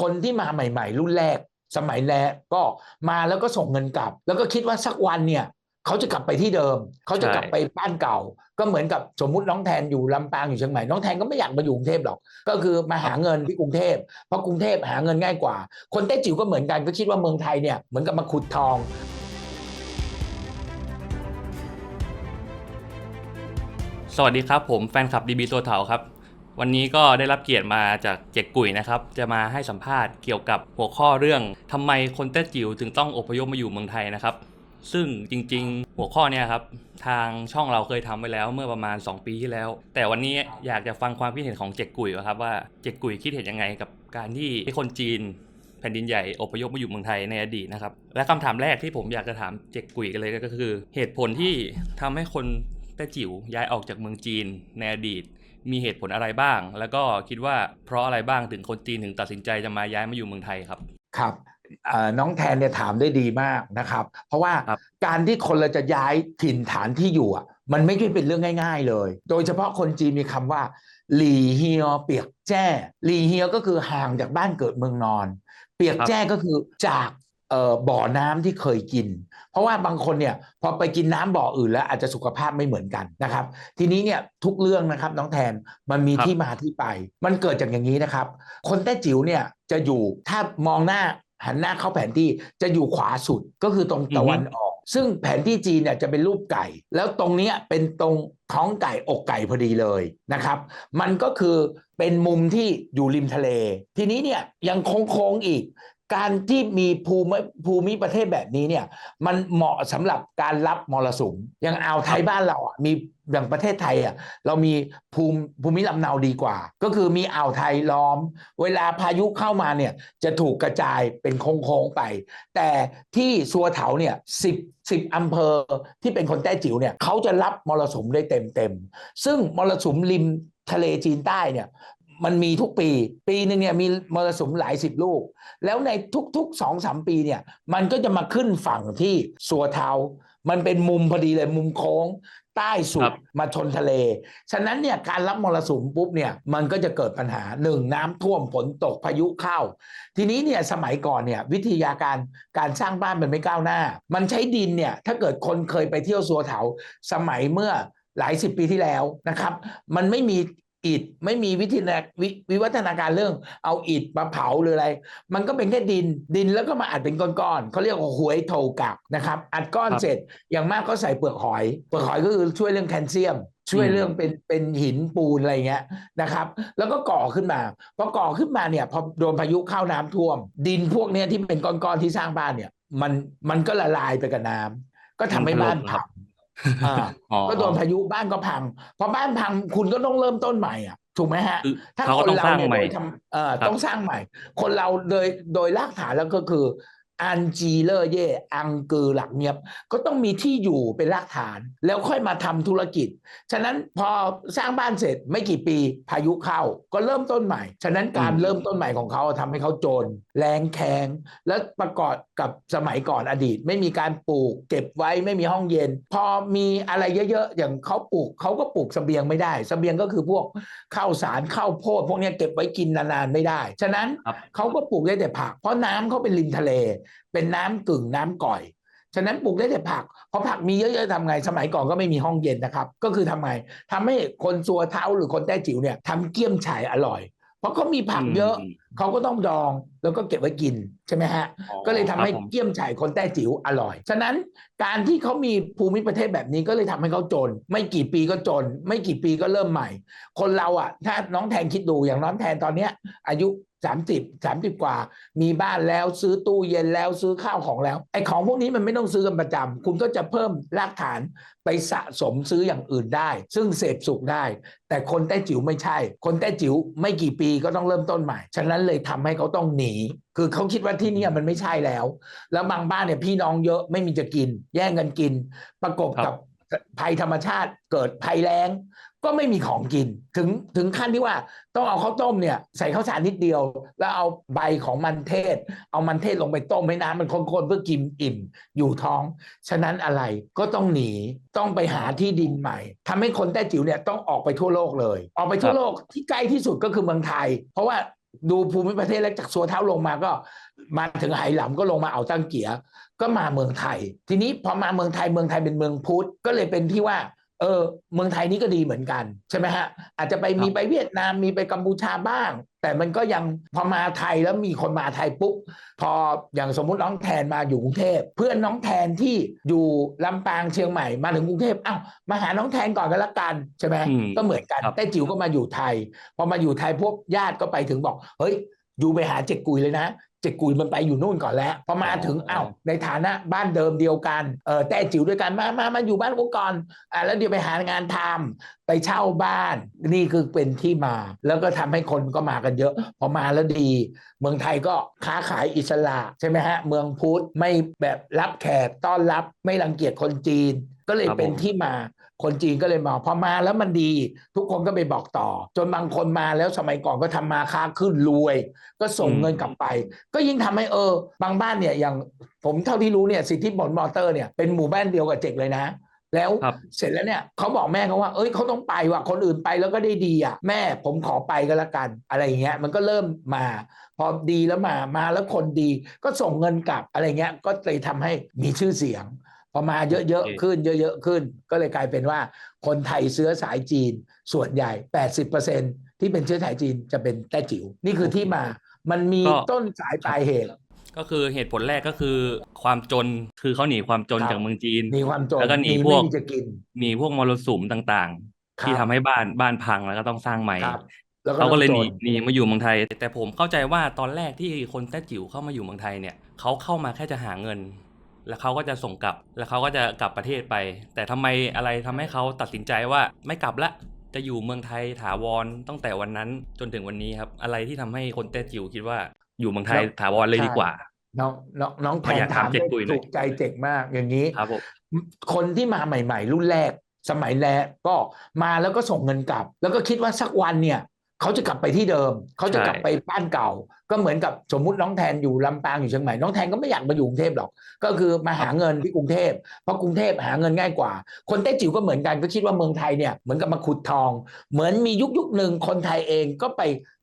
คนที่มาใหม่ ๆ รุ่นแรก สมัยแรกก็มาแล้วก็ส่งเงินกลับ แล้วก็คิดว่าสักวันเนี่ยเขาจะกลับไปที่เดิม เขาจะกลับไปบ้านเก่า ก็เหมือนกับสมมุติน้องแทนอยู่ลำปางอยู่เชียงใหม่น้องแทนก็ไม่อยากมาอยู่กรุงเทพหรอก ก็คือมาหาเงินที่กรุงเทพเพราะกรุงเทพหาเงินง่ายกว่า คนแต้จิ๋วก็เหมือนกันก็คิดว่าเมืองไทยเนี่ยเหมือนกับมาขุดทองสวัสดีครับผมแฟนคลับดีบีตัวเถาครับ วันนี้ก็ได้รับเกียรติมาจากเจกกุยนะครับ จะมาให้สัมภาษณ์เกี่ยวกับหัวข้อเรื่องทำไมคนแต้จิ๋วถึงต้องอพยพมาอยู่เมืองไทยนะครับ ซึ่งจริงๆ หัวข้อเนี้ยครับทางช่องเราเคยทำไปแล้วเมื่อประมาณ 2 ปีที่แล้ว แต่วันนี้อยากจะฟังความคิดเห็นของเจกกุยครับว่าเจกกุยคิดเห็นยังไงกับการที่คนจีนแผ่นดินใหญ่อพยพมาอยู่เมืองไทยในอดีตนะครับ และคำถามแรกที่ผมอยากจะถามเจกกุยกันเลยก็คือ เหตุผลที่ทำให้คนแต้จิ๋วย้ายออกจากเมืองจีนในอดีต มีเหตุผลอะไรบ้าง แล้วก็คิดว่าเพราะอะไรบ้างถึงคนจีนถึงตัดสินใจจะมาย้ายมาอยู่เมืองไทยครับครับเอ่อน้องแทนเนี่ยถามได้ดีมากนะครับ เพราะว่าครับการที่คนเราจะย้ายถิ่นฐานที่อยู่อะมันไม่ใช่เป็นเรื่องง่าย ๆ เลย โดยเฉพาะคนจีนมีคำว่าหลีเฮียเปียกแจ้หลีเฮียก็คือห่างจากบ้านเกิดเมืองนอน เปียกแจ้ก็คือจากเอ่อ บ่อน้ำที่เคยกิน เพราะว่าบางคนเนี่ยพอไปกินน้ำบ่ออื่นแล้วอาจจะสุขภาพไม่เหมือนกันนะครับ ทีนี้เนี่ยทุกเรื่องนะครับน้องแทนมันมีครับที่มาที่ไป มันเกิดจากอย่างนี้นะครับ คนแต้จิ๋วเนี่ยจะอยู่ถ้ามองหน้าหันหน้าเข้าแผนที่จะอยู่ขวาสุดก็คือตรงตะวันออก ซึ่งแผนที่จีนเนี่ยจะเป็นรูปไก่ แล้วตรงเนี้ยเป็นตรงท้องไก่อกไก่พอดีเลยนะครับ มันก็คือเป็นมุมที่อยู่ริมทะเล ทีนี้เนี่ยยังโค้งๆอีก การที่มีภูมิภูมิประเทศแบบนี้เนี่ย มันเหมาะสำหรับการรับมรสุมอย่างอ่าวไทยบ้านเราอะมีอย่างประเทศไทยอะเรามีภูมิภูมิลำเนาดีกว่า ก็คือมีอ่าวไทยล้อม เวลาพายุเข้ามาเนี่ยจะถูกกระจายเป็นโค้งๆไป แต่ที่สัวเถาเนี่ยสิบสิบอำเภอที่เป็นคนแต้จิ๋วเนี่ยเขาจะรับมรสุมได้เต็มๆซึ่งมรสุมริมทะเลจีนใต้เนี่ย มันมีทุกปี ปีหนึ่งเนี่ยมีมรสุมหลายสิบลูก แล้วในทุกๆสองสามปีเนี่ย มันก็จะมาขึ้นฝั่งที่สัวเทา มันเป็นมุมพอดีเลยมุมโค้งใต้สุครัดบมาชนทะเล ฉะนั้นเนี่ยการรับมรสุมปุ๊บเนี่ยมันก็จะเกิดปัญหาหนึ่งน้ำท่วมฝนตกพายุเข้า ทีนี้เนี่ยสมัยก่อนเนี่ยวิทยาการการสร้างบ้านมันไม่ก้าวหน้า มันใช้ดินเนี่ยถ้าเกิดคนเคยไปเที่ยวสัวเถาสมัยเมื่อหลายสิบปีที่แล้วนะครับ มันไม่มี อิฐไม่มีวิธีววิวัฒนาการเรื่อง เอาอิฐมาเผาหรืออะไร มันก็เป็นแค่ดินดินแล้วก็มาอัดเป็นก้อนๆเขาเรียกว่าหวยโถกักนะครับอัดก้อนครับเสร็จอย่างมากก็ใส่เปลือกหอย เปลือกหอยก็คือช่วยเรื่องแคลเซียม ช่วยอืมเรื่องเป็นเป็นหินปูนอะไรเงี้ยนะครับ แล้วก็ก่อขึ้นมาพอก่อขึ้นมาเนี่ยพอโดนพายุเข้าน้ำท่วม ดินพวกเนี้ยที่เป็นก้อนๆที่สร้างบ้านเนี่ย มันมันก็ละลายไปกับน้ำก็ทำให้บ้านพังอ่าอ๋อ ก็โดนพายุบ้านก็พังพอบ้านพังคุณก็ต้องเริ่มต้นใหม่อะถูกไหมฮะคือถ้าเขาคก็นต้องเราสร้างเนี่ยใหม่โดยทำเอ่อครับต้องสร้างใหม่ คนเราโดยโดยรากฐานแล้วก็คือ อันจีเลอร์เย่อังกือหลักเงียบ ก็ต้องมีที่อยู่เป็นรากฐาน แล้วค่อยมาทำธุรกิจ ฉะนั้นพอสร้างบ้านเสร็จไม่กี่ปีพายุเข้าก็เริ่มต้นใหม่ ฉะนั้นการอืมเริ่มต้นใหม่ของเขาทำให้เขาจน แรงแข็งและประกอบกับสมัยก่อนอดีต ไม่มีการปลูกเก็บไว้ไม่มีห้องเย็น พอมีอะไรเยอะๆอย่างเขาปลูกเขาก็ปลูกเสบียงไม่ได้เสบียงก็คือพวกข้าวสารข้าวโพดพวกเนี้ยเก็บไว้กินนานๆไม่ได้ ฉะนั้นครับเขาก็ปลูกได้แต่ผัก เพราะน้ำเขาเป็นริมทะเลเป็นน้ำกึ่งน้ำก่อย ฉะนั้นปลูกได้แต่ผักพอผักมีเยอะๆทำไง สมัยก่อนก็ไม่มีห้องเย็นนะครับ ก็คือทำไงทำให้คนซัวเท้าหรือคนแต้จิ๋วเนี่ยทำเกี๊ยมฉ่ายอร่อย เพราะเขามีผักเยอะเขาก็ต้องดองแล้วก็เก็บไว้กินใช่ไหมฮะ อ๋อก็เลยทำให้ครับผม เกี๊ยมฉ่ายคนแต้จิ๋วอร่อย ฉะนั้นการที่เขามีภูมิประเทศแบบนี้ก็เลยทำให้เขาจน ไม่กี่ปีก็จน ไม่กี่ปีก็เริ่มใหม่ คนเราอะ ถ้าน้องแทนคิดดูอย่างน้องแทนตอนเนี้ย อายุ 30 30 กว่า มีบ้านแล้วซื้อตู้เย็นแล้วซื้อข้าวของแล้วไอ้ของพวกนี้มันไม่ต้องซื้อกันประจำคุณก็จะเพิ่มรากฐานไปสะสมซื้ออย่างอื่นได้ ซึ่งเสพสุขได้ แต่คนแต้จิ๋วไม่ใช่ คนแต้จิ๋วไม่กี่ปีก็ต้องเริ่มต้นใหม่ ฉะนั้นเลยทำให้เขาต้องหนี คือเขาคิดว่าที่เนี่ยมันไม่ใช่แล้ว แล้วบางบ้านเนี่ยพี่น้องเยอะไม่มีจะกิน แย่งกันกิน ประกบครับกับภัยธรรมชาติเกิดภัยแล้ง ก็ไม่มีของกิน ถึงถึงขั้นที่ว่าต้องเอาข้าวต้มเนี่ยใส่ข้าวสารนิดเดียว แล้วเอาใบของมันเทศ เอามันเทศลงไปต้มให้น้ำมันข้นๆเพื่อกินอิ่มอยู่ท้อง ฉะนั้นอะไรก็ต้องหนีต้องไปหาที่ดินใหม่ทำให้คนแต้จิ๋วเนี่ยต้องออกไปทั่วโลกเลย ออกไปทั่วโลกที่ใกล้ที่สุดก็คือเมืองไทย เพราะว่า ดูภูมิประเทศแล้วจากสัวเท้าลงมาก็มาถึงไหหลำก็ลงมาเอาตั้งเกียก็มาเมืองไทย ทีนี้พอมาเมืองไทยเมืองไทยเป็นเมืองพุทธก็เลยเป็นที่ว่า เออเมืองไทยนี่ก็ดีเหมือนกันใช่ไหมฮะอาจจะไปมีไปเวียดนามมีไปกัมพูชาบ้าง แต่มันก็ยังพอมาไทยแล้วมีคนมาไทยปุ๊บพออย่างสมมุติน้องแทนมาอยู่กรุงเทพเพื่อนน้องแทนที่อยู่ลำปางเชียงใหม่มาถึงกรุงเทพอ้าวมาหาน้องแทนก่อนกันละกันใช่ไหมอืมก็เหมือนกันครับแต่จิ๋วก็มาอยู่ไทย พอมาอยู่ไทยพวกญาติก็ไปถึงบอก เฮ้ยอยู่ไปหาเจ็กกุยเลยนะ เจ็กกุยมันไปอยู่นู่นก่อนแล้วพอมาถึงอ้าวในฐานะบ้านเดิมเดียวกันเออแต่จิ๋วด้วยกันมามามาอยู่บ้านกูก่อนอ่าแล้วเดี๋ยวไปหางานทำไปเช่าบ้าน นี่คือเป็นที่มา แล้วก็ทำให้คนก็มากันเยอะ พอมาแล้วดี เมืองไทยก็ค้าขายอิสระใช่ไหมฮะ เมืองพุทธไม่แบบรับแขกต้อนรับไม่รังเกียจคนจีน ก็เลยครับเป็นผมที่มา คนจีนก็เลยมาพอมาแล้วมันดี ทุกคนก็ไปบอกต่อ จนบางคนมาแล้วสมัยก่อนก็ทำมาค้าขึ้นรวย ก็ส่งเงินกลับไป ก็ยิ่งทำให้เออ บางบ้านเนี่ยอย่างผมเท่าที่รู้เนี่ยสิทธิผลมอเตอร์เนี่ยเป็นหมู่บ้านเดียวกับเจกเลยนะ แล้วครับเสร็จแล้วเนี่ยเขาบอกแม่เขาว่า เอ้ยเขาต้องไปว่ะคนอื่นไปแล้วก็ได้ดีอะแม่ผมขอไปก็แล้วกัน อะไรอย่างเงี้ยมันก็เริ่มมาพอดีแล้วมามาแล้วคนดีก็ส่งเงินกลับอะไรเงี้ยก็เลยทำให้มีชื่อเสียง พอมาเยอะโอเคๆขึ้นเยอะๆขึ้น ก็เลยกลายเป็นว่าคนไทยเชื้อสายจีนส่วนใหญ่ 80%ที่เป็นเชื้อสายจีนจะเป็นแต้จิ๋วนี่คือที่มามันมีก็ต้นสายปลายเหตุก็คือเหตุผลแรกก็คือความจนคือเขาหนีความจนครับจากเมืองจีนมีความจนแล้วก็หนีมีพวกไม่มีจะกินหนีพวกมรสุมต่างๆ ที่ครับทำให้บ้านบ้านพังแล้วก็ต้องสร้างใหม่ครับแล้วก็เขาก็เลยจหนีนหนีมาอยู่เมืองไทย แต่ผมเข้าใจว่าตอนแรกที่คนแต้จิ๋วเข้ามาอยู่เมืองไทยเนี่ยเขาเข้ามาแค่จะหาเงิน แล้วเขาก็จะส่งกลับ แล้วเขาก็จะกลับประเทศไป แต่ทำไมอะไรทำให้เขาตัดสินใจว่าไม่กลับละจะอยู่เมืองไทยถาวรตั้งแต่วันนั้นจนถึงวันนี้ครับ อะไรที่ทำให้คนแต้จิ๋วคิดว่าอยู่เมืองไทยแล้วถาวรเลยดีกว่า น้องน้องน้องแทขอนอยากถาถามมเจ๊ได้กุยหน่อยถูกใจเจ็กมากอย่างนี้ครับผมคนที่มาใหม่ ๆ รุ่นแรกสมัยแรกก็มาแล้วก็ส่งเงินกลับ แล้วก็คิดว่าสักวันเนี่ย เขาจะกลับไปที่เดิม เขาจะกลับไปบ้านเก่า ก็เหมือนกับสมมุติน้องแทนอยู่ลำปางอยู่เชียงใหม่ น้องแทนก็ไม่อยากมาอยู่กรุงเทพหรอก ก็คือมาหาเงินที่กรุงเทพ เพราะกรุงเทพหาเงินง่ายกว่า คนแต้จิ๋วก็เหมือนกันก็คิดว่าเมืองไทยเนี่ยเหมือนกับมาขุดทอง เหมือนมียุคยุคหนึ่งคนไทยเองก็ไป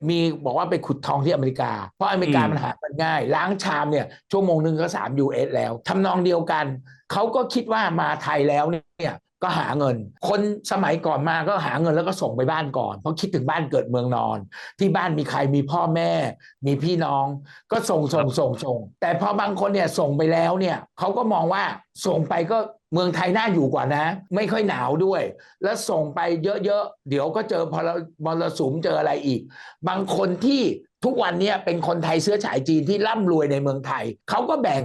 มีบอกว่าไปขุดทองที่อเมริกา เพราะอเมริกามันหาเงินง่าย ล้างชามเนี่ยชั่วโมงหนึ่งก็3 US แล้วทำนองเดียวกัน เขาก็คิดว่ามาไทยแล้วเนี่ย ก็หาเงิน คนสมัยก่อนมาก็หาเงินแล้วก็ส่งไปบ้านก่อน เพราะคิดถึงบ้านเกิดเมืองนอน ที่บ้านมีใครมีพ่อแม่ มีพี่น้อง ก็ส่งส่งส่งส่ง แต่พอบางคนเนี่ยส่งไปแล้วเนี่ยเขาก็มองว่าส่งไปก็เมืองไทยน่าอยู่กว่านะ ไม่ค่อยหนาวด้วย แล้วส่งไปเยอะๆ เดี๋ยวก็เจอพลมรสุมเจออะไรอีก บางคนที่ทุกวันเนี้เป็นคนไทยเชื้อสายจีนที่ร่ำรวยในเมืองไทยเขาก็แบ่ง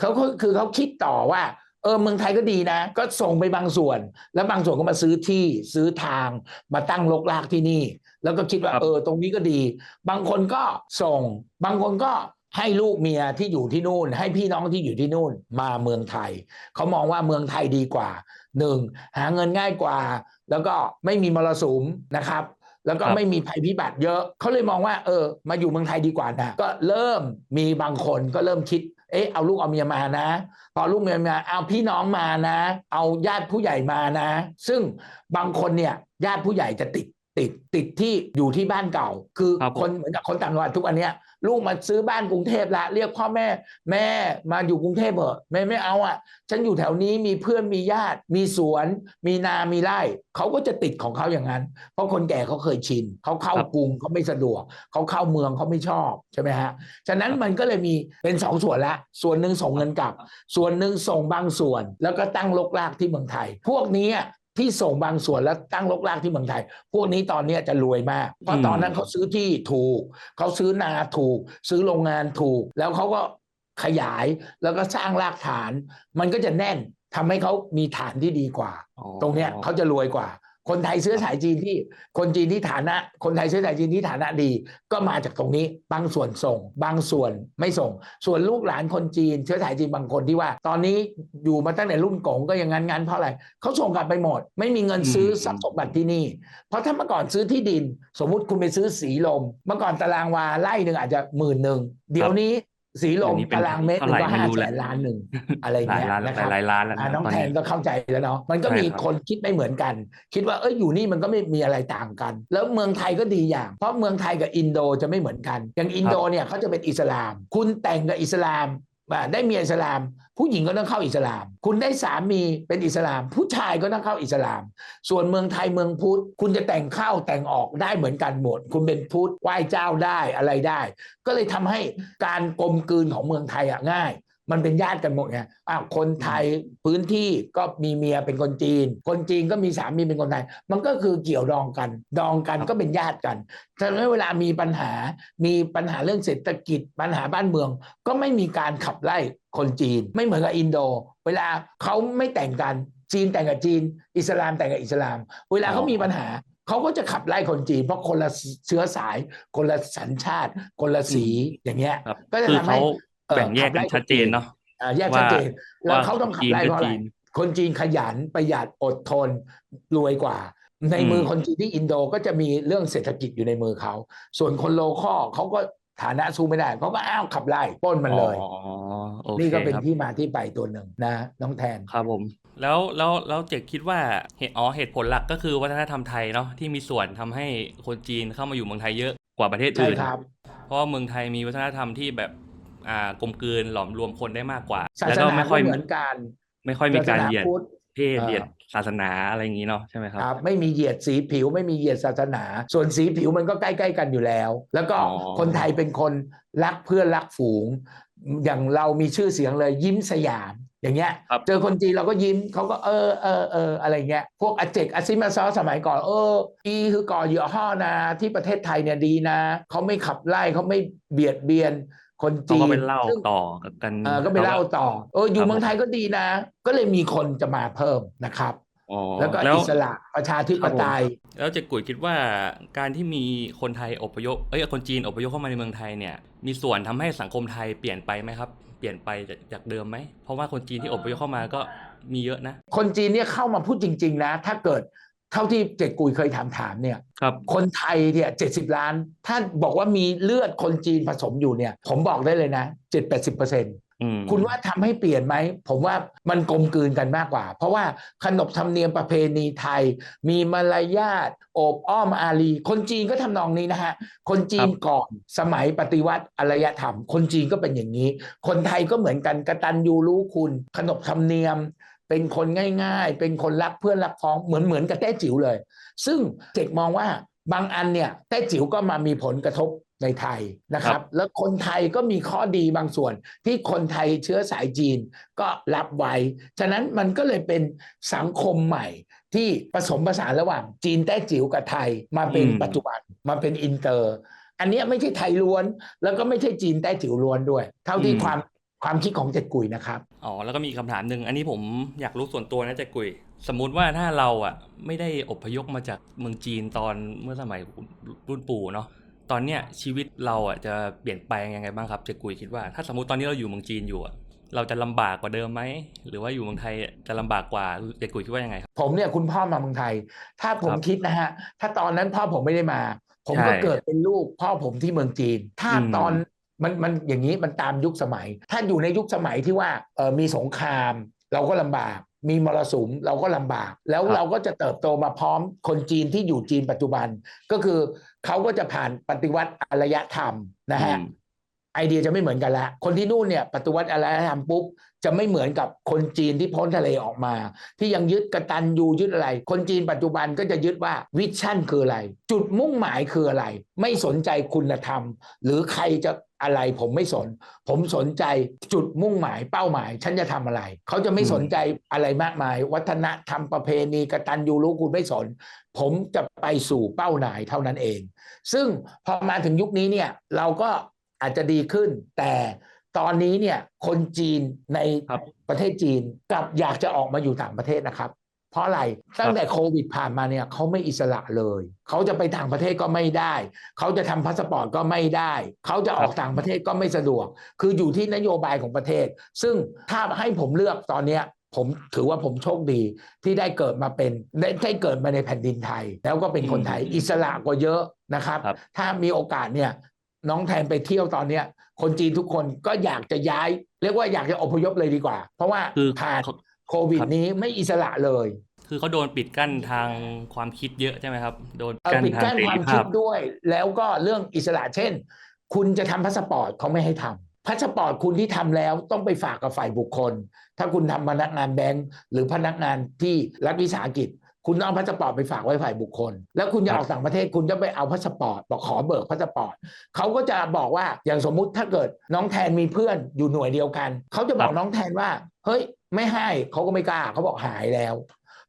เขาก็คือเขาคิดต่อว่า เออเมืองไทยก็ดีนะ ก็ส่งไปบางส่วน แล้วบางส่วนก็มาซื้อที่ซื้อทางมาตั้งลกลากที่นี่ แล้วก็คิดว่าครับเออตรงนี้ก็ดี บางคนก็ส่ง บางคนก็ให้ลูกเมียที่อยู่ที่นู่น ให้พี่น้องที่อยู่ที่นู่นมาเมืองไทย เขามองว่าเมืองไทยดีกว่าหนึ่งหาเงินง่ายกว่า แล้วก็ไม่มีมรสุมนะครับ แล้วก็ครับไม่มีภัยพิบัติเยอะเขาเลยมองว่า เออ มาอยู่เมืองไทยดีกว่านะก็เริ่มมีบางคนก็เริ่มคิด เอ๊ะเอาลูกเอาเมียมานะ พอลูกเมียมาเอาพี่น้องมานะ เอาญาติผู้ใหญ่มานะ ซึ่งบางคนเนี่ยญาติผู้ใหญ่จะติดติดติดที่อยู่ที่บ้านเก่า คือครับผม คนเหมือนกับคนต่างจังหวัดทุกวันเนี้ย ลูกมาซื้อบ้านกรุงเทพละเรียกพ่อแม่ แม่มาอยู่กรุงเทพเหอะแม่ไม่เอาอะ ฉันอยู่แถวนี้มีเพื่อนมีญาติ มีสวน มีนา มีไร่เขาก็จะติดของเขาอย่างนั้น เพราะคนแก่เขาเคยชินเขาเข้ากรุงเขาไม่สะดวกเขาเข้าเมืองเขาไม่ชอบใช่ไหมฮะฉะนั้นมันก็เลยมีเป็นสองส่วนละ ส่วนหนึ่งส่งเงินกลับ ส่วนหนึ่งส่งบางส่วน แล้วก็ตั้งลกลากที่เมืองไทย พวกนี้ ที่ส่งบางส่วนแล้วตั้งลกลากที่เมืองไทย พวกนี้ตอนเนี้ยจะรวยมาก เพราะตอนนั้นเขาซื้อที่ถูก เขาซื้อนาถูก ซื้อโรงงานถูก แล้วเขาก็ขยายแล้วก็สร้างรากฐาน มันก็จะแน่นทำให้เขามีฐานที่ดีกว่าอ๋อตรงเนี้ยเขาจะรวยกว่า คนไทยเชื้อสายจีนที่คนจีนที่ฐานะ คนไทยเชื้อสายจีนที่ฐานะดี ก็มาจากตรงนี้บางส่วนส่ง บางส่วนไม่ส่ง ส่วนลูกหลานคนจีน เชื้อสายจีนบางคนที่ว่า ตอนนี้อยู่มาตั้งแต่รุ่นกงก็ยังงั้นงั้นเพราะอะไรเขาส่งกลับไปหมด ไม่มีเงินซื้อทรัพย์สมบัติที่นี่ เพราะถ้าเมื่อก่อนซื้อที่ดิน สมมุติคุณไปซื้อสีลม เมื่อก่อนตารางวาไร่หนึ่งอาจจะหมื่นหนึ่งเดี๋ยวนี้ สีลมอันนี้เป็นตารางเมตรหเท่านึ่ไหร่งก็ไม่ห้ารู้แสแหละนล้านหนึ่งอะไรหลายเงี้ยล้านนะครับหลายล้านแล้วอ่านะน้องตอนแทนนี้ก็เข้าใจแล้วเนาะมันก็ใช่มีครับคนคิดไม่เหมือนกัน คิดว่าเอ้ยอยู่นี่มันก็ไม่มีอะไรต่างกัน แล้วเมืองไทยก็ดีอย่าง เพราะเมืองไทยกับอินโดจะไม่เหมือนกัน อย่างอินโดเนี่ยเขาจะเป็นอิสลาม คุณแต่งกับอิสลามอ่า ได้เมียอิสลาม ผู้หญิงก็ต้องเข้าอิสลาม คุณได้สามีเป็นอิสลาม ผู้ชายก็ต้องเข้าอิสลาม ส่วนเมืองไทยเมืองพุทธคุณจะแต่งเข้าแต่งออกได้เหมือนกันหมด คุณเป็นพุทธไหว้เจ้าได้อะไรได้ ก็เลยทำให้การกลมกลืนของเมืองไทยอะง่าย มันเป็นญาติกันหมดไงอ้าวคนไทยพื้นที่ก็มีเมียเป็นคนจีน คนจีนก็มีสามีเป็นคนไทย มันก็คือเกี่ยวดองกัน ดองกันก็เป็นญาติกันฉะนั้นเวลามีปัญหา มีปัญหาเรื่องเศรษฐกิจ ปัญหาบ้านเมือง ก็ไม่มีการขับไล่คนจีน ไม่เหมือนกับอินโด เวลาเขาไม่แต่งกัน จีนแต่งกับจีน อิสลามแต่งกับอิสลาม เวลาเขามีปัญหาเขาก็จะขับไล่คนจีน เพราะคนละเชื้อสาย คนละสัญชาติ คนละสีอย่างเงี้ยครับก็จะคือทำให้เขาเอ่อ แบ่งแยกขับไล่กันชัดเจนเนาะอ่าแยกชัดเจนแล้วว่าเขาต้องขับจีนไล่ก็เพราะอะไรจีนคนจีนขยันประหยัดอดทนรวยกว่า ในมือมคนจีนที่อินโดก็จะมีเรื่องเศรษฐกิจอยู่ในมือเขา ส่วนคนโลคอลเขาก็ฐานะสู้ไม่ได้เขาก็อ้าวขับไล่ปล้นมันเลยอ๋อโอเคนี่ก็เป็นครับที่มาที่ไปตัวหนึ่งนะน้องแทนครับผม แล้วแล้วแล้วเจกคิดว่าเหตุอ๋อเหตุผลหลักก็คือวัฒนธรรมไทยเนาะที่มีส่วนทำให้คนจีนเข้ามาอยู่เมืองไทยเยอะกว่าประเทศใช่อื่นครับเพราะว่าเมืองไทยมีวัฒนธรรมที่แบบอ่า กลมกลืนหลอมรวมคนได้มากกว่าศาแล้วสก็นาไม่ค่ก็อยเหมือนกัน ไม่ค่อยมีการศสนเหยียดพุทธเพศอ่าเหยียดศาสนาอะไรอย่างนี้เนาะใช่ไหมครับครับ ไม่มีเหยียดสีผิวไม่มีเหยียดศาสนา ส่วนสีผิวมันก็ใกล้ๆกันอยู่แล้ว แล้วก็อ๋อคนไทยเป็นคนรักเพื่อนรักฝูง อย่างเรามีชื่อเสียงเลยยิ้มสยามอย่างเงี้ยครับเจอคนจีนเราก็ยิ้มเขาก็เออเออเอออะไรเงี้ยพวกอาเจกอาซิมาซอสมัยก่อนเอออีคือก่อเหยื่อห่อนะที่ประเทศไทยเนี่ยดีนะเขาไม่ขับไล่เขาไม่เบียดเบียน คนเขาจีนก็เป็นเล่าซึ่งต่อกันเออก็ไปเล่าต่อเอออคยู่รับเมืองไทยก็ดีนะ ก็เลยมีคนจะมาเพิ่มนะครับอ๋อแล้วก็แล้วอิสระประชาธิปไตย แล้วเจกุยคิดว่าการที่มีคนไทยอพยพเอ้ยคนจีนอพยพเข้ามาในเมืองไทยเนี่ย มีส่วนทำให้สังคมไทยเปลี่ยนไปไหมครับ เปลี่ยนไปจากจากเดิมไหมเพราะว่าคนจีนที่อพยพเข้ามาก็มีเยอะนะ คนจีนเนี่ยเข้ามาพูดจริง ๆ นะ ถ้าเกิด เท่าที่เจกกุยเคยถามถามๆเนี่ยครับคนไทยเนี่ยเจ็ดสิบล้านถ้าบอกว่ามีเลือดคนจีนผสมอยู่เนี่ย ผมบอกได้เลยนะเจ็ดแปดสิบเปอร์เซ็นต์อืมคุณว่าทำให้เปลี่ยนไหม ผมว่ามันกลมกลืนกันมากกว่า เพราะว่าขนบธรรมเนียมประเพณีไทย มีมารยาทโอบอ้อมอารี คนจีนก็ทำนองนี้นะฮะ คนจีนก่อนสมัยปฏิวัติอารยธรรม คนจีนก็เป็นอย่างนี้ คนไทยก็เหมือนกันกตัญญูรู้คุณ ขนบธรรมเนียม เป็นคนง่าย ๆ เป็นคนรักเพื่อนรักพ้องเหมือนเหมือนกับแต้จิ๋วเลย ซึ่งเจกมองว่าบางอันเนี่ยแต้จิ๋วก็มามีผลกระทบในไทยนะครับ แล้วคนไทยก็มีข้อดีบางส่วน ที่คนไทยเชื้อสายจีนก็รับไว้ ฉะนั้นมันก็เลยเป็นสังคมใหม่ที่ผสมผสานระหว่างจีนแต้จิ๋วกับไทยมาเป็นอืมปัจจุบันมาเป็นอินเตอร์ อันเนี้ยไม่ใช่ไทยล้วน แล้วก็ไม่ใช่จีนแต้จิ๋วล้วนด้วย เท่าที่ความ ความคิดของเจ็ดกุยนะครับอ๋อแล้วก็มีอีกคำถามหนึ่งอันนี้ผมอยากรู้ส่วนตัวนะเจกุย สมมุติว่าถ้าเราอะไม่ได้อพยพมาจากเมืองจีนตอนเมื่อสมัยรุ่นปู่เนาะตอนเนี้ยชีวิตเราอะจะเปลี่ยนแปลงยังไงบ้างครับเจกุยคิดว่าถ้าสมมติตอนนี้เราอยู่เมืองจีนอยู่อะเราจะลำบากกว่าเดิมไหม หรือว่าอยู่เมืองไทยจะลำบากกว่าเจกุยคิดว่ายังไงครับ ผมเนี่ยคุณพ่อมาเมืองไทย ถ้าผมครับคิดนะฮะ ถ้าตอนนั้นพ่อผมไม่ได้มา ผมก็ใช่เกิดเป็นลูกพ่อผมที่เมืองจีน ถ้าอืมตอน มันมันอย่างนี้มันตามยุคสมัย ถ้าอยู่ในยุคสมัยที่ว่าเออมีสงคราม เราก็ลำบาก มีมรสุมเราก็ลำบาก แล้วเราก็จะเติบโตมาพร้อมคนจีนที่อยู่จีนปัจจุบัน ก็คือเขาก็จะผ่านปฏิวัติอารยธรรมนะฮะอืมไอเดียจะไม่เหมือนกันละ คนที่นู่นเนี่ยปฏิวัติอารยธรรมปุ๊บ จะไม่เหมือนกับคนจีนที่พ้นทะเลออกมา ที่ยังยึดกระตัญญูยึดอะไร คนจีนปัจจุบันก็จะยึดว่าวิชั่นคืออะไร จุดมุ่งหมายคืออะไร ไม่สนใจคุณธรรม หรือใครจะอะไรผมไม่สน ผมสนใจจุดมุ่งหมายเป้าหมาย ฉันจะทำอะไร เขาจะไม่สนใจอะไรมากมาย วัฒนธรรมประเพณีกตัญญูรู้คุณไม่สน ผมจะไปสู่เป้าหมายเท่านั้นเอง ซึ่งพอมาถึงยุคนี้เนี่ยเราก็อาจจะดีขึ้นแต่ ตอนนี้เนี่ยคนจีนในครับประเทศจีนกลับอยากจะออกมาอยู่ต่างประเทศนะครับ เพราะอะไรตั้งแต่โควิดผ่านมาเนี่ยเขาไม่อิสระเลย เขาจะไปต่างประเทศก็ไม่ได้ เขาจะทำพาสปอร์ตก็ไม่ได้ เขาจะออกต่างประเทศก็ไม่สะดวก คืออยู่ที่นโยบายของประเทศ ซึ่งถ้าให้ผมเลือกตอนเนี้ยผมถือว่าผมโชคดีที่ได้เกิดมาเป็นได้ได้เกิดมาในแผ่นดินไทย แล้วก็เป็นคนไทยอิสระกว่าเยอะนะครับครับถ้ามีโอกาสเนี่ย น้องแทนไปเที่ยวตอนเนี้ย คนจีนทุกคนก็อยากจะย้าย เรียกว่าอยากจะอพยพเลยดีกว่า เพราะว่าคือผ่านเขาโควิดครับนี้ไม่อิสระเลย คือเขาโดนปิดกั้นทางความคิดเยอะใช่ไหมครับ โดนเอ่อกั้นปิดทางกั้นเสความรีคิภาดพด้วย แล้วก็เรื่องอิสระเช่น คุณจะทำพาสปอร์ตเขาไม่ให้ทำพาสปอร์ตคุณที่ทำแล้วต้องไปฝากกับฝ่ายบุคคล ถ้าคุณทำพนักงานแบงก์หรือพนักงานที่รัฐวิสาหกิจ คุณต้องเอาพาสปอร์ตไปฝากไว้ฝ่ายบุคคล แล้วคุณจะออกต่างประเทศคุณจะไปเอาพาสปอร์ตบอกขอเบิกพาสปอร์ตเขาก็จะบอกว่าอย่างสมมุติถ้าเกิดน้องแทนมีเพื่อนอยู่หน่วยเดียวกันเขาจะบอคกรับน้องแทนว่า เฮ้ย ไม่ให้เขาก็ไม่กล้าเขาบอกหายแล้ว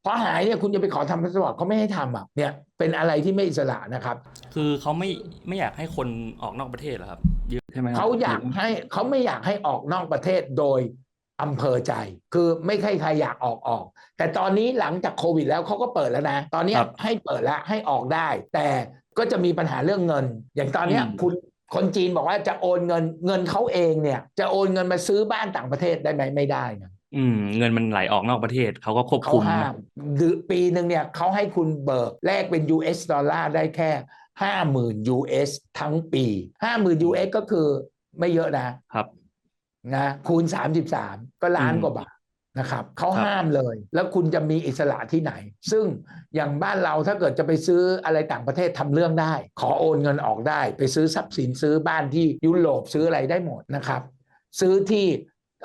พอหายเนี่ยคุณจะไปขอทำพาสปอร์ตเขาไม่ให้ทำอะเนี่ยเป็นอะไรที่ไม่อิสระนะครับ คือเขาไม่ไม่อยากให้คนออกนอกประเทศเหรอครับเยอะใช่ไหมครับเขาอยากให้เขาไม่อยากให้ออกนอกประเทศโดย อำเภอใจ คือไม่ใครใครอยากออกออก แต่ตอนนี้หลังจากโควิดแล้วเขาก็เปิดแล้วนะ ตอนเนี้ยครับให้เปิดแล้วให้ออกได้ แต่ก็จะมีปัญหาเรื่องเงิน อย่างตอนเนี้ยอืมคุณคนจีนบอกว่าจะโอนเงินเงินเขาเองเนี่ย จะโอนเงินมาซื้อบ้านต่างประเทศได้ไหมไม่ได้นะอืมเงินมันไหลออกนอกประเทศเขาก็ควบเขาคุมห้ามเดือนปีหนึ่งเนี่ยเขาให้คุณเบิกแลกเป็น US ดอลลาร์ได้แค่ห้าหมื่น US ทั้งปีห้าหมื่น US ก็คือไม่เยอะนะครับ นะคูณ 33 ก็ล้านอืมกว่าบาทนะครับเขาครับห้ามเลย แล้วคุณจะมีอิสระที่ไหน ซึ่งอย่างบ้านเราถ้าเกิดจะไปซื้ออะไรต่างประเทศทำเรื่องได้ ขอโอนเงินออกได้ ไปซื้อทรัพย์สินซื้อบ้านที่ยุโรปซื้ออะไรได้หมดนะครับ ซื้อที่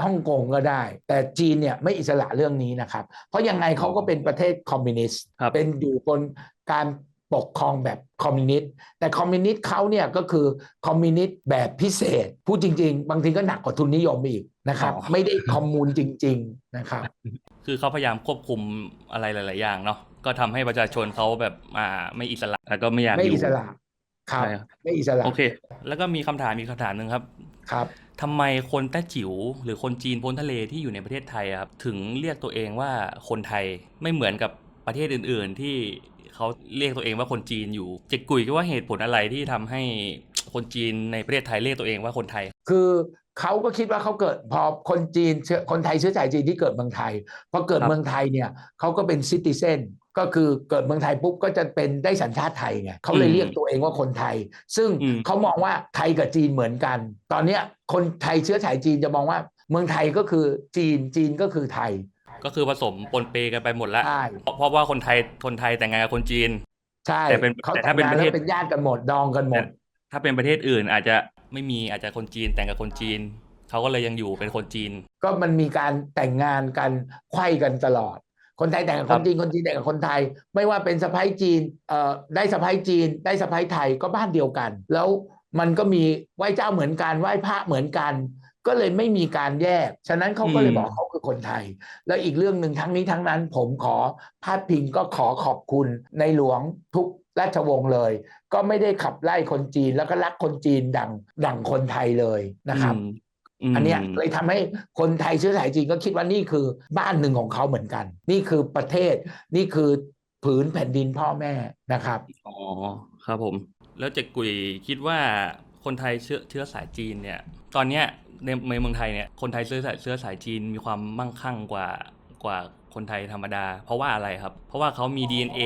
ฮ่องกงก็ได้ แต่จีนเนี่ยไม่อิสระเรื่องนี้นะครับ เพราะยังไงเขาก็เป็นประเทศคอมมิวนิสต์ครับเป็นอยู่บนการ ปกครองแบบคอมมิวนิสต์แต่คอมมิวนิสต์เขาเนี่ยก็คือคอมมิวนิสต์แบบพิเศษ พูดจริง ๆ บางทีก็หนักกว่าทุนนิยมอีกนะครับอ๋อไม่ได้คอมมูนจริง ๆ นะครับ คือเขาพยายามควบคุมอะไรหลาย ๆ อย่างเนาะก็ทำให้ประชาชนเขาแบบอ่าไม่อิสระแล้วก็ไม่อยากไม่อยู่อิสระครับใช่ครับไม่อิสระโอเค แล้วก็มีคำถามอีกคำถามหนึ่งครับครับทำไมคนแต้จิ๋วหรือคนจีนพ้นทะเลที่อยู่ในประเทศไทยอะครับถึงเรียกตัวเองว่าคนไทยไม่เหมือนกับประเทศอื่น ๆ ที่ เขาเรียกตัวเองว่าคนจีนอยู่เจ๊กุยคิดว่าเหตุผลอะไรที่ทำให้คนจีนในประเทศไทยเรียกตัวเองว่าคนไทย คือเขาก็คิดว่าเขาเกิดพอคนจีนเชื้อคนไทยเชื้อสายจีนที่เกิดเมืองไทยพอเกิดครับเมืองไทยเนี่ยเขาก็เป็นซิติเซนก็คือเกิดเมืองไทยปุ๊บก็จะเป็นได้สัญชาติไทยไงเขาเลยอืมเรียกตัวเองว่าคนไทย ซึ่งอืมเขามองว่าไทยกับจีนเหมือนกัน ตอนเนี้ยคนไทยเชื้อสายจีนจะมองว่าเมืองไทยก็คือจีนจีนก็คือไทย ก็คือผสมปนเปกันไปหมดแล้ว ใช่เพราะเพราะว่าคนไทยคนไทยแต่งงานกับคนจีน ใช่แต่เป็นเขาแต่แต่ถ้างเป็นงานประแล้เทศวเป็นญาติกันหมดดองกันหมด ถ้าเป็นประเทศอื่นอาจจะไม่มีอาจจะคนจีนแต่งกับคนจีน เขาก็เลยยังอยู่เป็นคนจีน ก็มันมีการแต่งงานกันไขว้กันตลอด คนไทยแต่งกับคครับนจีนคนจีนแต่งกับคนไทย ไม่ว่าเป็นสะพ้ายจีนเอ่อได้สะพ้ายจีน ได้สะพ้ายไทยก็บ้านเดียวกัน แล้วมันก็มีไหว้เจ้าเหมือนกันไหว้พระเหมือนกัน ก็เลยไม่มีการแยก ฉะนั้นเขาก็เลยอืมบอกเขาคือคนไทย แล้วอีกเรื่องหนึ่งทั้งนี้ทั้งนั้น ผมขอพาดพิงก็ขอขอบคุณในหลวงทุกราชวงศ์เลย ก็ไม่ได้ขับไล่คนจีนแล้วก็รักคนจีนดังดังคนไทยเลยนะครับมอันเนี้ยมเลยทำให้คนไทยเชื้อสายจีนก็คิดว่านี่คือบ้านหนึ่งของเขาเหมือนกัน นี่คือประเทศ นี่คือผืนแผ่นดินพ่อแม่นะครับอ๋อครับผม แล้วเจ๊กุยคิดว่าคนไทยเชื้อเชื้อสายจีนเนี่ย ตอนเนี้ย ในในเมืองไทยเนี่ยคนไทยเชื้อสายเชื้อสายจีนมีความมั่งคั่งกว่ากว่าคนไทยธรรมดา เพราะว่าอะไรครับ เพราะว่าเขามี DNA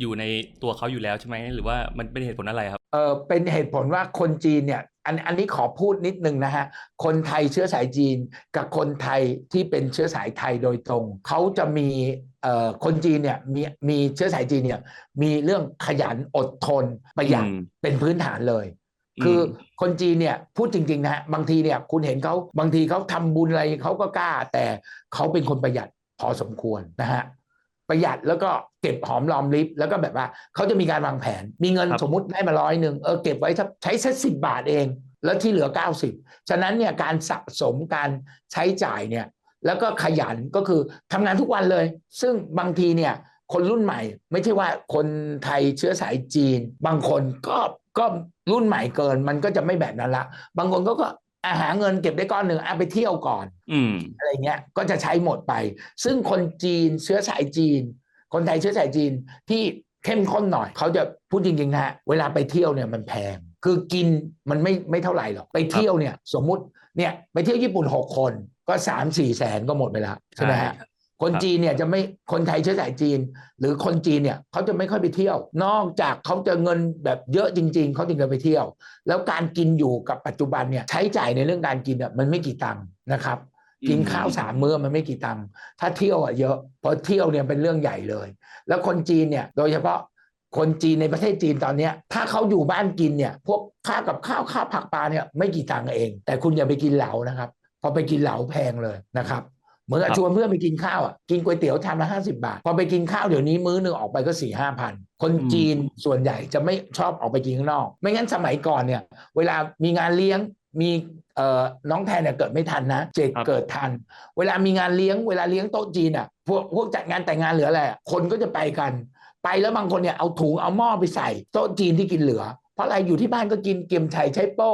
อยู่ในตัวเขาอยู่แล้วใช่ไหมหรือว่ามันเป็นเหตุผลอะไรครับเออเป็นเหตุผลว่าคนจีนเนี่ยอันอันนี้ขอพูดนิดนึงนะฮะ คนไทยเชื้อสายจีนกับคนไทยที่เป็นเชื้อสายไทยโดยตรง เขาจะมีเอ่อคนจีนเนี่ยมีมีเชื้อสายจีนเนี่ยมีเรื่องขยันอดทนประหยัดอืมเป็นพื้นฐานเลย คือคนจีนเนี่ยพูดจริง ๆ นะฮะบางทีเนี่ยคุณเห็นเขาบางทีเขาทำบุญอะไรเขาก็กล้า แต่เขาเป็นคนประหยัดพอสมควรนะฮะประหยัดแล้วก็เก็บหอมรอมริบแล้วก็แบบว่าเขาจะมีการวางแผน มีเงินครับสมมุติได้มาร้อยหนึ่งเออเก็บไว้สักใช้สักสิบบาทเอง แล้วที่เหลือ 90 ฉะนั้นเนี่ยการสะสมการใช้จ่ายเนี่ยแล้วก็ขยันก็คือทำงานทุกวันเลย ซึ่งบางทีเนี่ย คนรุ่นใหม่ ไม่ใช่ว่าคนไทยเชื้อสายจีน บางคนก็ก็รุ่นใหม่เกินมันก็จะไม่แบบนั้นละ บางคนก็ก็อะหาเงินเก็บได้ก้อนหนึ่งเอาไปเที่ยวก่อนอืมอะไรเงี้ยก็จะใช้หมดไป ซึ่งคนจีนเชื้อสายจีน คนไทยเชื้อสายจีนที่เข้มข้นหน่อย เขาจะพูดจริงๆนะฮะเวลาไปเที่ยวเนี่ยมันแพง คือกินมันไม่ไม่เท่าไหร่หรอกไปเที่ยวเนี่ย สมมุติเนี่ยไปเที่ยวญี่ปุ่น6คนก็3 4แสนก็หมดไปแล้วใช่ไหมฮะใช่ คนจีนเนี่ยจะไม่คนไทยเชื้อสายจีน หรือคนจีนเนี่ยเขาจะไม่ค่อยไปเที่ยว นอกจากเขาจะเงินแบบเยอะจริง ๆเขาถึงจะไปเที่ยว แล้วการกินอยู่กับปัจจุบันเนี่ยใช้จ่ายในเรื่องการกินอะมันไม่กี่ตังค์นะครับ กินข้าวสามมื้อมันไม่กี่ตังค์ถ้าเที่ยวอะเยอะเพราะเที่ยวเนี่ยเป็นเรื่องใหญ่เลย แล้วคนจีนเนี่ยโดยเฉพาะคนจีนในประเทศจีนตอนนี้ถ้าเขาอยู่บ้านกินเนี่ยพวกข้าวกับข้าวข้าวผักปลาเนี่ยไม่กี่ตังค์เอง แต่คุณอย่าไปกินเหลานะครับพอไปกินเหลาแพงเลยนะครับ มือนกับครับชวนเพื่อนไปกินข้าวอะกินก๋วยเตี๋ยวชามละห้าสิบาท พอไปกินข้าวเดี๋ยวนี้มื้อหนึ่งออกไปก็สี่ห้าพันคนจีนส่วนใหญ่จะไม่ชอบออกไปกินข้างนอก ไม่งั้นสมัยก่อนเนี่ย เวลามีงานเลี้ยงมีเอ่อน้องแทนเนี่ยเกิดไม่ทันนะเจดครับเกิดทัน เวลามีงานเลี้ยงเวลาเลี้ยงโต๊ะจีนอะพวกพวกจัดงานแต่งงานเหลืออะไรอะคนก็จะไปกัน ไปแล้วบางคนเนี่ยเอาถุงเอาหม้อไปใส่โต๊ะจีนที่กินเหลือ เพราะอะไรอยู่ที่บ้านก็กินเกี๊ยมไช่ใช้โป้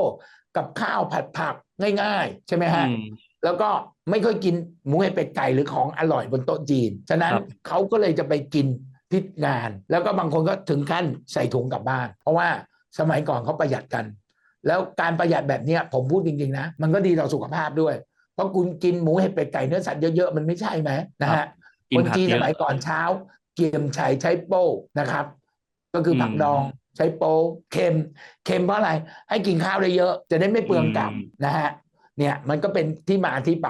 กับข้าวผัดผักง่าย ๆ ใช่ไหมฮะอืมแล้วก็ ไม่ค่อยกินหมูเห็ดเป็ดไก่หรือของอร่อยบนโต๊ะจีน ฉะนั้นครับ เขาก็เลยจะไปกินที่งาน แล้วก็บางคนก็ถึงขั้นใส่ถุงกลับบ้าน เพราะว่าสมัยก่อนเขาประหยัดกัน แล้วการประหยัดแบบเนี้ยผมพูดจริงๆนะ มันก็ดีต่อสุขภาพด้วย เพราะคุณกินหมูเห็ดเป็ดไก่เนื้อสัตว์เยอะๆมันไม่ใช่ไหมนะฮะ กิคนผักจีนเยสอะ มัยก่อนเช้า เกี๊ยมไช่ใช้โป้นะครับ ก็คืออมผักดองใช้โป้เค็มเค็มเพราะอะไร ให้กินข้าวได้เยอะ จะได้ไม่เปลืองกลับอืม นะฮะ เนี่ยมันก็เป็นที่มาที่ไป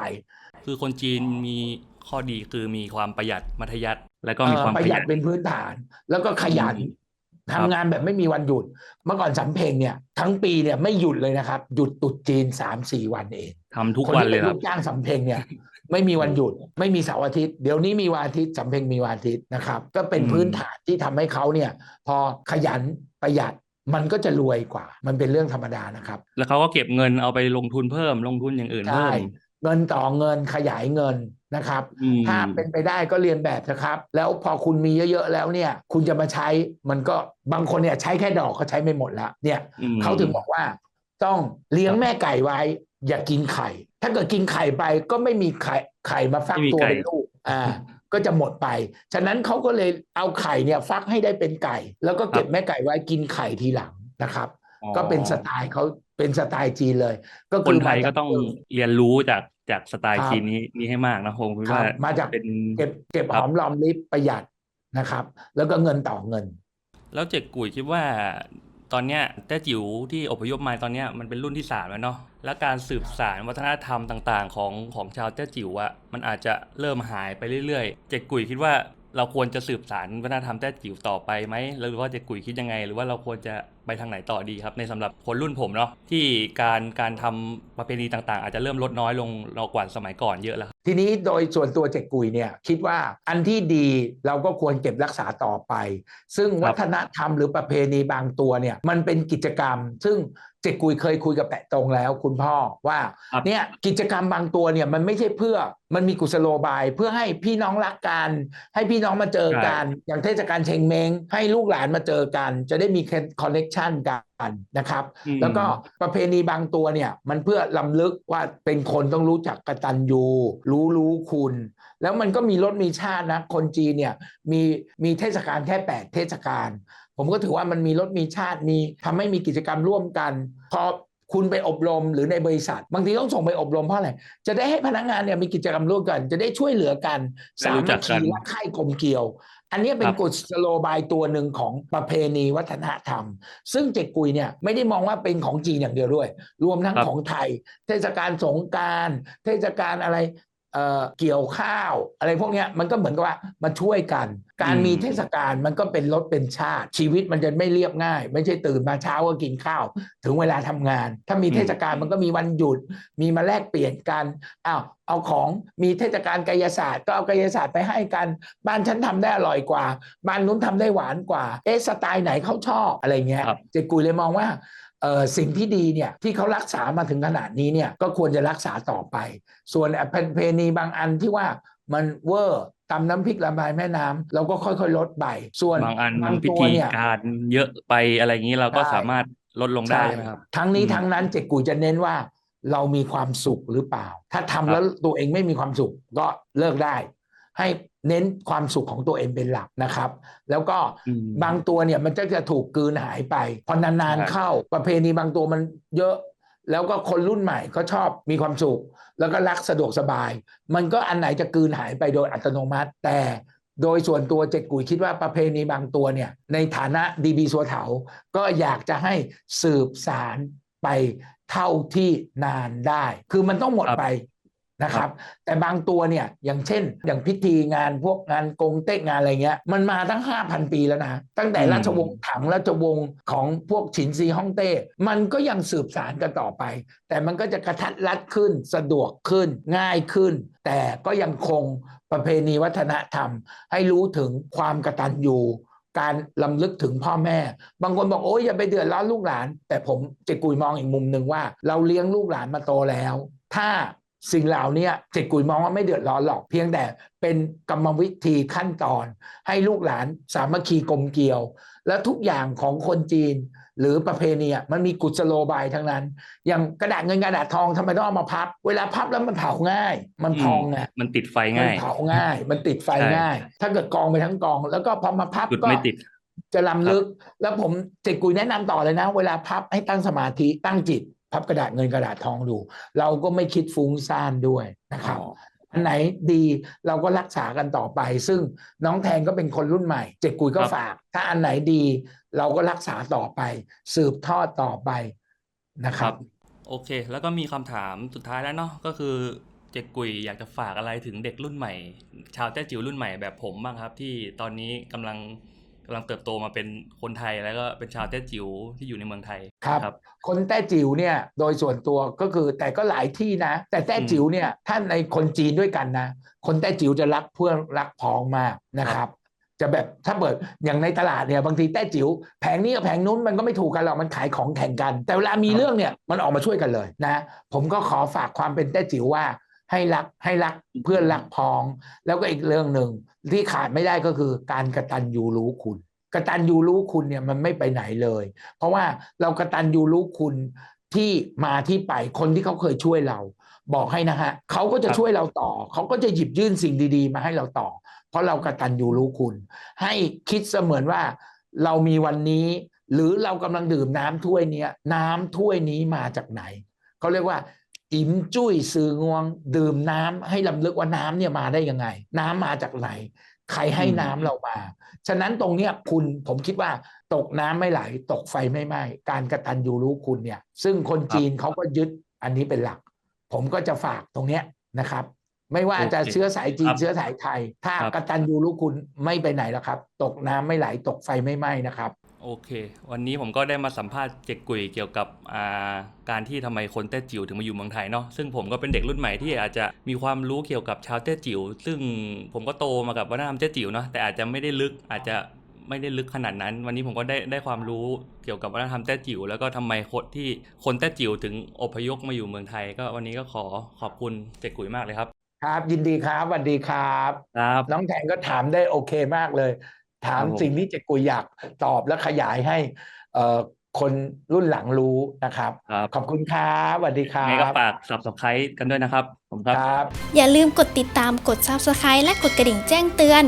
คือคนจีนมีข้อดีคือมีความประหยัดมัธยัติแล้วก็มีเอ่อความปประระหหยัยัดดเป็นพื้นฐาน แล้วก็ขยันอืมทำงานแบบไม่มีวันหยุด เมื่อก่อนสำเพ็งเนี่ย ทั้งปีเนี่ยไม่หยุดเลยนะครับ หยุดตรุดจีนสามสี่วันเองทำทุกคนวันที่เลเป็ยนคลูรับกจ้างสำเพ็งเนี่ย ไม่มีวันหยุด ไม่มีเสาร์อาทิตย์เดี๋ยวนี้มีวันอาทิตย์สำเพ็งมีวันอาทิตย์นะครับ ก็เป็นอืมพื้นฐานที่ทำให้เขาเนี่ย พอขยันประหยัด มันก็จะรวยกว่า มันเป็นเรื่องธรรมดานะครับ แล้วเขาก็เก็บเงินเอาไปลงทุนเพิ่มลงทุนอย่างอื่นเพิ่ใช่มเงินต่อเงินขยายเงินนะครับอืมถ้าเป็นไปได้ก็เรียนแบบนะครับ แล้วพอคุณมีเยอะๆแล้วเนี่ย คุณจะมาใช้มันก็บางคนเนี่ยใช้แค่ดอกก็ใช้ไม่หมดละเนี่ยอืมเขาถึงบอกว่า ต้องเลี้ยงแม่ไก่ไว้ อย่ากินไข่ ถ้าเกิดกินไข่ไปก็ไม่มีไข่ไข่มาฟักไม่มีตัวไก่เป็นลูกอ่า ก็จะหมดไป ฉะนั้นเขาก็เลยเอาไข่เนี่ยฟักให้ได้เป็นไก่ แล้วก็เก็บแม่ไก่ไว้กินไข่ทีหลังนะครับอ๋อก็เป็นสไตล์เขาเป็นสไตล์จีนเลย ก็คคืนอไทยมาก็จากต้องเรียนรู้จากจากสไตล์ครับจีนนี้นี้ให้มากนะผมคิดครัว่าบมาจากเป็นเก็บเก็บคหรับอมรอมริบประหยัดนะครับ แล้วก็เงินต่อเงิน แล้วเจ็กกุยคิดว่า ตอนเนี้ยแต้จิ๋วที่อพยพมาตอนเนี้ยมันเป็นรุ่นที่สามแล้วเนาะและการสืบสานวัฒนธรรมต่าง ๆ ของของชาวแต้จิ๋วอะมันอาจจะเริ่มหายไปเรื่อยๆ เจ็กกุยคิดว่าเราควรจะสืบสานวัฒนธรรมแต้จิ๋วต่อไปไหมหรือว่าเจ็กกุยคิดยังไง หรือว่าเราควรจะ ไปทางไหนต่อดีครับ ในสำหรับคนรุ่นผมเนาะที่การการทำประเพณีต่างๆ อาจจะเริ่มลดน้อยลงเรากว่าสมัยก่อนเยอะแล้วครับทีนี้โดยส่วนตัวเจกกุยเนี่ยคิดว่าอันที่ดีเราก็ควรเก็บรักษาต่อไป ซึ่งครับวัฒนธรรมหรือประเพณีบางตัวเนี่ยมันเป็นกิจกรรม ซึ่งเจกกุยเคยคุยกับแปะตรงแล้วคุณพ่อว่าครับเนี่ยกิจกรรมบางตัวเนี่ยมันไม่ใช่เพื่อมันมีกุศโลบายเพื่อให้พี่น้องรักกันให้พี่น้องมาเจอกัน อย่างเทศกาลเชงเมงให้ลูกหลานมาเจอกัน จะได้มีคอนเน c ชันกันนะครับอืมแล้วก็ประเพณีบางตัวเนี่ยมันเพื่อลำลึกว่าเป็นคนต้องรู้จักกตัญญูรู้รู้คุณ แล้วมันก็มีรสมีชาตินะคนจีนเนี่ยมีมีเทศกาลแค่ 8 เทศกาลผมก็ถือว่ามันมีรสมีชาติมีทำให้มีกิจกรรมร่วมกันพอคุณไปอบรมหรือในบริษัท บางทีต้องส่งไปอบรมเพราะอะไรจะได้ให้พนักงานเนี่ยมีกิจกรรมร่วมกัน จะได้ช่วยเหลือกันได้สารู้จัมักคกัคีนและค่ายกลมเกลียว อันเนี้ยเป็คนรับกุศโลบายตัวหนึ่งของประเพณีวัฒนธรรม ซึ่งเจกกุยเนี่ยไม่ได้มองว่าเป็นของจีนอย่างเดียวด้วย รวมทั้งครับของไทย เทศกาลสงกราร เทศกาลอะไร เอ่อเกี่ยวข้าว อะไรพวกเนี้ยมันก็เหมือนกับว่ามาช่วยกัน การมีเทศกาลมันก็เป็นรถเป็นชาติ ชีวิตมันจะไม่เรียบง่าย ไม่ใช่ตื่นมาเช้าก็กินข้าว ถึงเวลาทำงาน ถ้ามีเทศกาลมันก็มีวันหยุด มีมาแลกเปลี่ยนกันอ้าวเอาของมีเทศกาลกายศาสตร์ ก็เอากายศาสตร์ไปให้กัน บ้านฉันทำได้อร่อยกว่า บ้านนู้นทำได้หวานกว่า เอ๊ะสไตล์ไหนเขาชอบอะไรเงี้ยครับเจกุยเลยมองว่าเอ่อ สิ่งที่ดีเนี่ยที่เขารักษามาถึงขนาดนี้เนี่ยก็ควรจะรักษาต่อไป ส่วนประเพณีบางอันที่ว่ามันเวอร์ตำน้ำพริกละลายแม่น้ำเราก็ค่อยๆ ลดไป ส่วนบางอันบางพิตัวธีเนี่ยการเยอะไปอะไรอย่างนี้เราก็ใช่สามารถลดลงได้ใช่ไหมครับ ทั้งนี้อืมทั้งนั้นเจกุยจะเน้นว่าเรามีความสุขหรือเปล่า ถ้าทำแล้วตัวเองไม่มีความสุขก็เลิกได้ ให้ เน้นความสุขของตัวเองเป็นหลักนะครับ แล้วก็อืมบางตัวเนี่ยมันจะจะถูกกลืนหายไป พอนานใช่ๆเข้าประเพณีบางตัวมันเยอะ แล้วก็คนรุ่นใหม่ก็ชอบมีความสุข แล้วก็รักสะดวกสบาย มันก็อันไหนจะกลืนหายไปโดยอัตโนมัติ แต่โดยส่วนตัวเจ็ดกุยคิดว่าประเพณีบางตัวเนี่ยในฐานะดีบีสัวเถา ก็อยากจะให้สืบสารไปเท่าที่นานได้ คือมันต้องหมดครับไป นะครับ แต่บางตัวเนี่ยอย่างเช่น อย่างพิธีงานพวกงานกงเต็กงานอะไรเงี้ยมันมาตั้ง 5,000 ปีแล้วนะ ตั้งแต่อืมราชวงศ์ถังราชวงศ์ของพวกฉินซีฮ่องเต้ มันก็ยังสืบสารกันต่อไป แต่มันก็จะกระทัดรัดขึ้นสะดวกขึ้นง่ายขึ้น แต่ก็ยังคงประเพณีวัฒนธรรม ให้รู้ถึงความกตัญญูการลำลึกถึงพ่อแม่ บางคนบอกโอ้ยอย่าไปเดือดร้อนลูกหลาน แต่ผมเจกุยมองอีกมุมหนึ่งว่า เราเลี้ยงลูกหลานมาโตแล้ว ถ้า สิ่งเหล่านี้เจกุยมองว่าไม่เดือดร้อนหรอกเพียงแต่เป็นกรรมวิธีขั้นตอน ให้ลูกหลานสามัคคีกลมเกลียว แล้วทุกอย่างของคนจีน หรือประเพณีอะมันมีกุศโลบายทั้งนั้น อย่างกระดาษเงินกระดาษทองทำไมต้องเอามาพับ เวลาพับแล้วมันเผาง่าย มันพองไงมันติดไฟมันง่ายเผาง่าย มันติดไฟใช่ง่าย ถ้าเกิดกองไปทั้งกอง แล้วก็พอมาพับจุดก็ไม่ติดจะลำลึก แล้วผมเจกุยแนะนำต่อเลยนะ เวลาพับให้ตั้งสมาธิตั้งจิต พับกระดาษเงินกระดาษทองดู เราก็ไม่คิดฟุ้งซ่านด้วยนะครับอ๋ออันไหนดีเราก็รักษากันต่อไป ซึ่งน้องแทนก็เป็นคนรุ่นใหม่ เจกุยก็ครับฝาก ถ้าอันไหนดีเราก็รักษาต่อไป สืบทอดต่อไปนะคครัรับบโอเค แล้วก็มีคำถามสุดท้ายแล้วเนาะก็คือเจ๊กุยอยากจะฝากอะไรถึงเด็กรุ่นใหม่ ชาวแต้จิ๋วรุ่นใหม่แบบผมบ้างครับ ที่ตอนนี้กำลัง กำลังเติบโตมาเป็นคนไทยแล้วก็เป็นชาวแต้จิ๋วที่อยู่ในเมืองไทยครับครับคนแต้จิ๋วเนี่ยโดยส่วนตัวก็คือแต่ก็หลายที่นะ แต่แต้จิ๋วเนี่ยถ้าในคนจีนด้วยกันนะ คนแต้จิ๋วจะรักเพื่อนรักพ้องมากนะครับจะแบบถ้าเปิดอย่างในตลาดเนี่ยบางทีแต้จิ๋วแผงนี้กับแผงนู้นมันก็ไม่ถูกกันหรอกมันขายของแข่งกัน แต่เวลามีครับเรื่องเนี่ยมันออกมาช่วยกันเลยนะ ผมก็ขอฝากความเป็นแต้จิ๋วว่า ให้รักให้รักเพื่อนรักพ้อง แล้วก็อีกเรื่องหนึ่งที่ขาดไม่ได้ก็คือการกระตันยูรู้คุณกระตันยูรู้คุณเนี่ยมันไม่ไปไหนเลย เพราะว่าเรากระตันยูรู้คุณที่มาที่ไปคนที่เขาเคยช่วยเรา บอกให้นะฮะเขาก็จะช่วยเราต่อ เขาก็จะหยิบยื่นสิ่งดี ๆ มาให้เราต่อ เพราะเรากระตันยูรู้คุณ ให้คิดเสมือนว่าเรามีวันนี้ หรือเรากำลังดื่มน้ำถ้วยเนี้ยน้ำถ้วยนี้มาจากไหนเขาเรียกว่า อิมจุ้ยซืองวง ดื่มน้ำให้ลำลึกว่าน้ำเนี่ยมาได้ยังไง น้ำมาจากไหน ใครให้อืมน้ำเรามา ฉะนั้นตรงเนี้ยคุณผมคิดว่าตกน้ำไม่ไหล ตกไฟไม่ไหม้การกระตันยูรู้คุณเนี่ย ซึ่งคนจีนเขาก็ยึดอันนี้เป็นหลัก ผมก็จะฝากตรงเนี้ยนะครับ ไม่ว่าจะโอเคเชื้อสายจีคนรับเชื้อสายไทย ถ้าครับกระตันยูรู้คุณไม่ไปไหนแล้วครับ ตกน้ำไม่ไหล ตกไฟไม่ไหม้นะครับ โอเค วันนี้ผมก็ได้มาสัมภาษณ์เจ๊กุยเกี่ยวกับอ่าการที่ทำไมคนแต้จิ๋วถึงมาอยู่เมืองไทยเนาะซึ่งผมก็เป็นเด็กรุ่นใหม่ที่อาจจะมีความรู้เกี่ยวกับชาวแต้จิ๋วซึ่งผมก็โตมากับวัฒนธรรมแต้จิ๋วเนาะแต่อาจจะไม่ได้ลึกอาจจะไม่ได้ลึกขนาดนั้น วันนี้ผมก็ได้ได้ความรู้เกี่ยวกับวัฒนธรรมแต้จิ๋วแล้วก็ทำไมคนที่คนแต้จิ๋วถึงอพยพมาอยู่เมืองไทย ก็วันนี้ก็ขอขอบคุณเจ๊กุยมากเลยครับ ครับ ยินดีครับสวัสดีครับ ครับ น้องแทนก็ถามได้โอเคมากเลย ถามครับผมสิ่งที่เจกุยอยากตอบและขยายให้เอ่อคนรุ่นหลังรู้นะครับครับ ขอบคุณครับสวัสดีครัไงก็บฝาก subscribe กันด้วยนะครับผมครับครับ อย่าลืมกดติดตามกด Subscribe และกดกระดิ่งแจ้งเตือน